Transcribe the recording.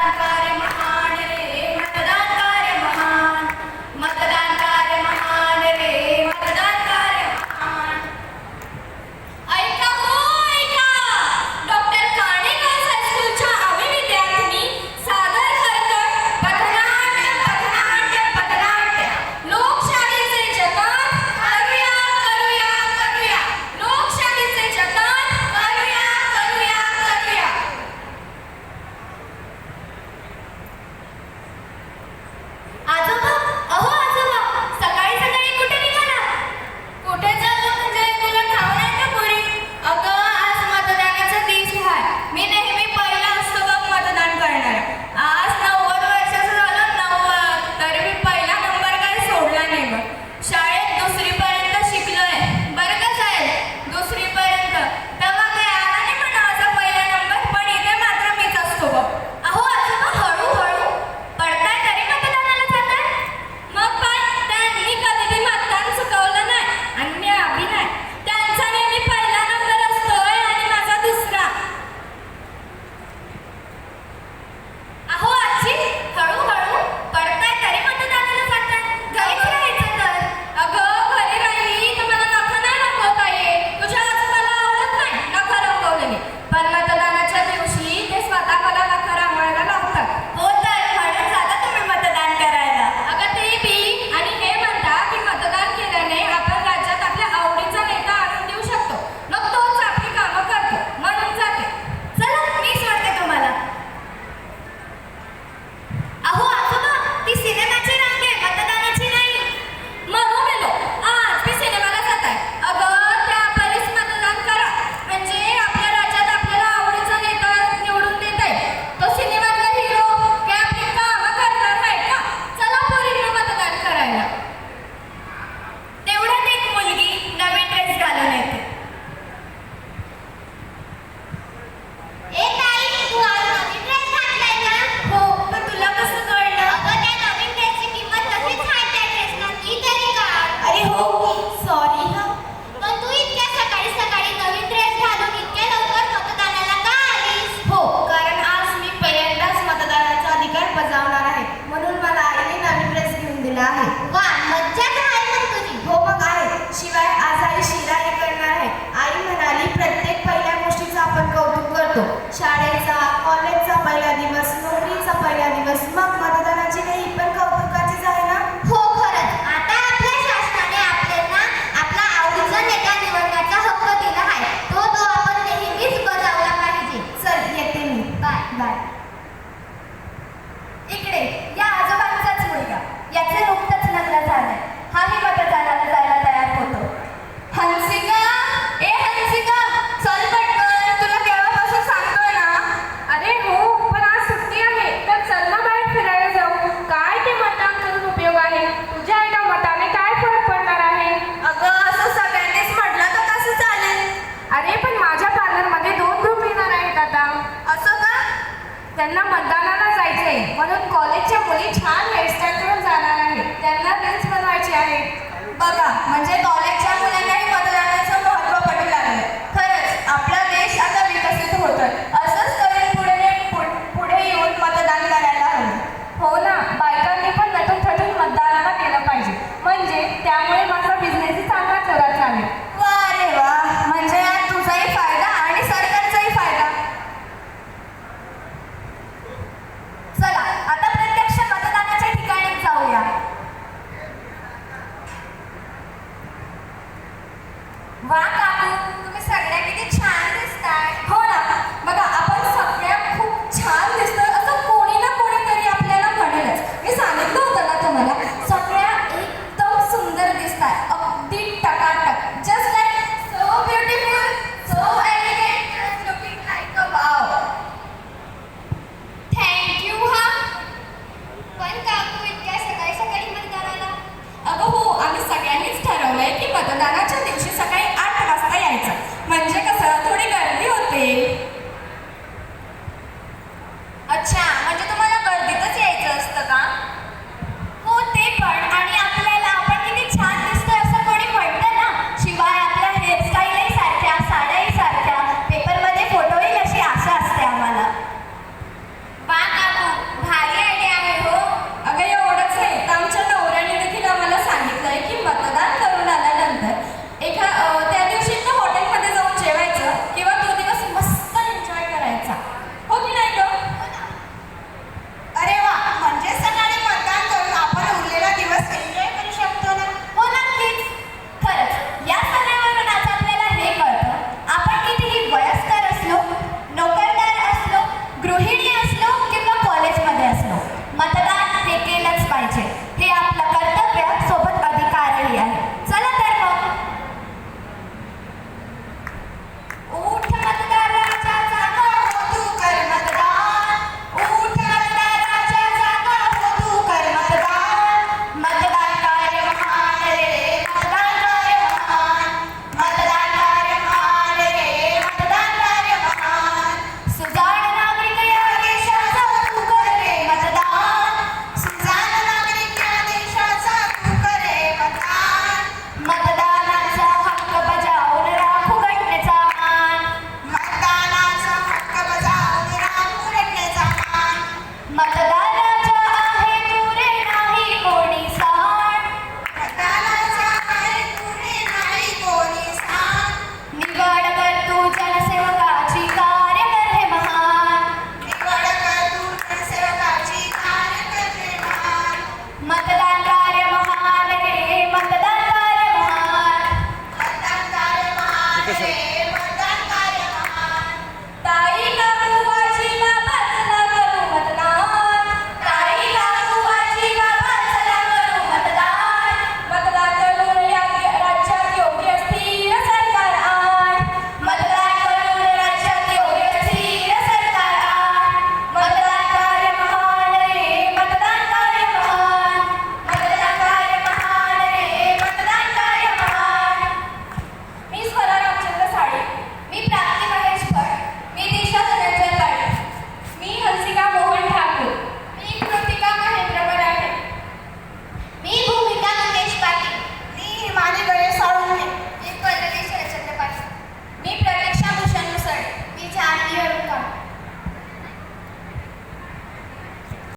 Bye. അസ്മക് कोणी छान hairstyle करून जाणार आहे त्यांना रील्स बनवायची आहे बघा म्हणजे कॉलेजच्या